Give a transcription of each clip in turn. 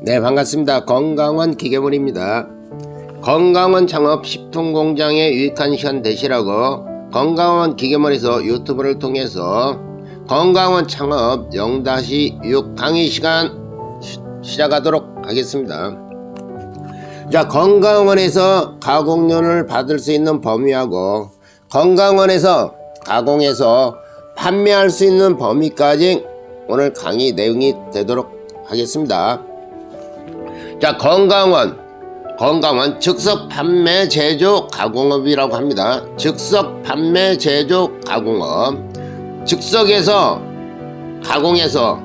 네 반갑습니다. 건강원 기계물입니다. 건강원 창업 식품공장의 유익한 시간 되시라고 건강원 기계물에서 유튜브를 통해서 건강원 창업 0-6 강의 시간 시, 시작하도록 하겠습니다. 자 건강원에서 가공료를 받을 수 있는 범위하고 건강원에서 가공해서 판매할 수 있는 범위까지 오늘 강의 내용이 되도록 하겠습니다. 자, 건강원. 건강원 즉석 판매 제조 가공업이라고 합니다. 즉석 판매 제조 가공업. 즉석에서 가공해서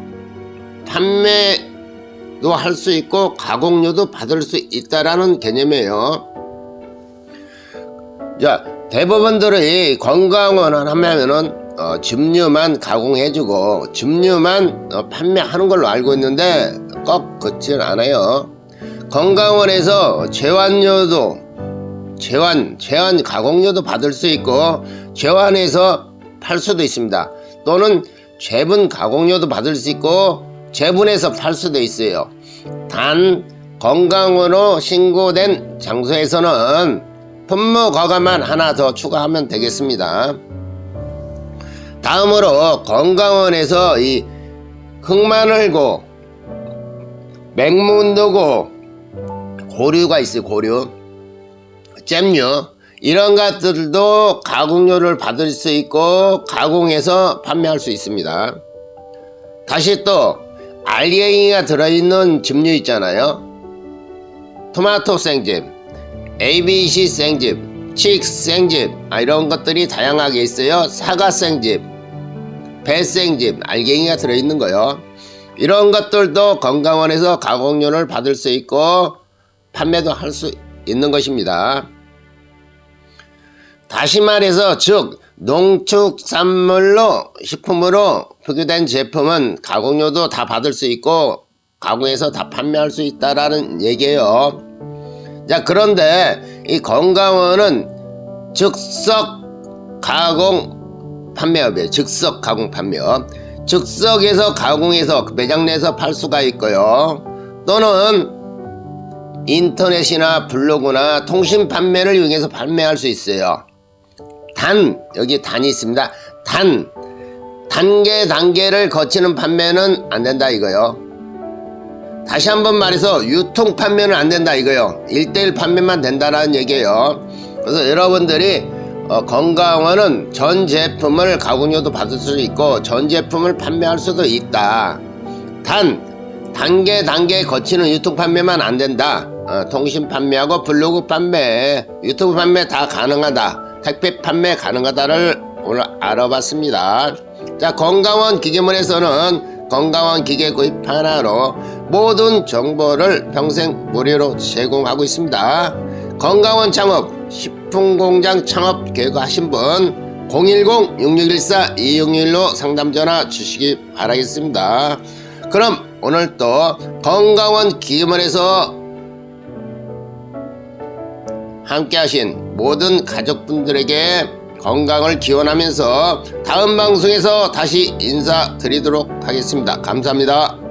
판매도 할 수 있고 가공료도 받을 수 있다라는 개념이에요. 자, 대부분들이 건강원 하면은 어, 즙류만 가공해주고 즙류만 어, 판매하는 걸로 알고 있는데 꼭 그렇지는 않아요. 건강원에서 제환료도 제환 제환 가공료도 받을 수 있고 제환해서 팔 수도 있습니다. 또는 재분 가공료도 받을 수 있고 재분해서 팔 수도 있어요. 단 건강으로 신고된 장소에서는 품목 허가만 하나 더 추가하면 되겠습니다. 다음으로 건강원에서 이 흑마늘고 맹문도고 고류가 있어요 고류 잼류 이런 것들도 가공료를 받을 수 있고 가공해서 판매할 수 있습니다. 다시 또 알갱이가 들어있는 즙류 있잖아요. 토마토 생즙 ABC 생즙 칙 생즙 아, 이런 것들이 다양하게 있어요. 사과 생즙 배 생즙 알갱이가 들어있는 거요. 이런 것들도 건강원에서 가공료를 받을 수 있고 판매도 할 수 있는 것입니다. 다시 말해서 즉 농축산물로 식품으로 표기된 제품은 가공료도 다 받을 수 있고 가공해서 다 판매할 수 있다라는 얘기예요. 자 그런데 이 건강원은 즉석 가공 판매업이에요. 즉석 가공 판매업. 즉석에서 가공해서 매장 내에서 팔 수가 있고요. 또는 인터넷이나 블로그나 통신 판매를 이용해서 판매할 수 있어요. 단 여기 단이 있습니다. 단 단계 단계를 거치는 판매는 안 된다 이거요. 다시 한번 말해서 유통 판매는 안 된다 이거요. 1대1 판매만 된다라는 얘기예요. 그래서 여러분들이 어, 건강원은 전 제품을 가공료도 받을 수 있고 전 제품을 판매할 수도 있다. 단 단계 단계 거치는 유통 판매만 안 된다. 어, 통신 판매하고 블로그 판매, 유튜브 판매 다 가능하다. 택배 판매 가능하다를 오늘 알아봤습니다. 자 건강원 기계물에서는 건강원 기계 구입 하나로 모든 정보를 평생 무료로 제공하고 있습니다. 건강원 창업 식품공장 창업 계획하신 분 010-6614-2661로 상담 전화 주시기 바라겠습니다. 그럼 오늘 또 건강원 기금원에서 함께 하신 모든 가족분들에게 건강을 기원하면서 다음 방송에서 다시 인사드리도록 하겠습니다. 감사합니다.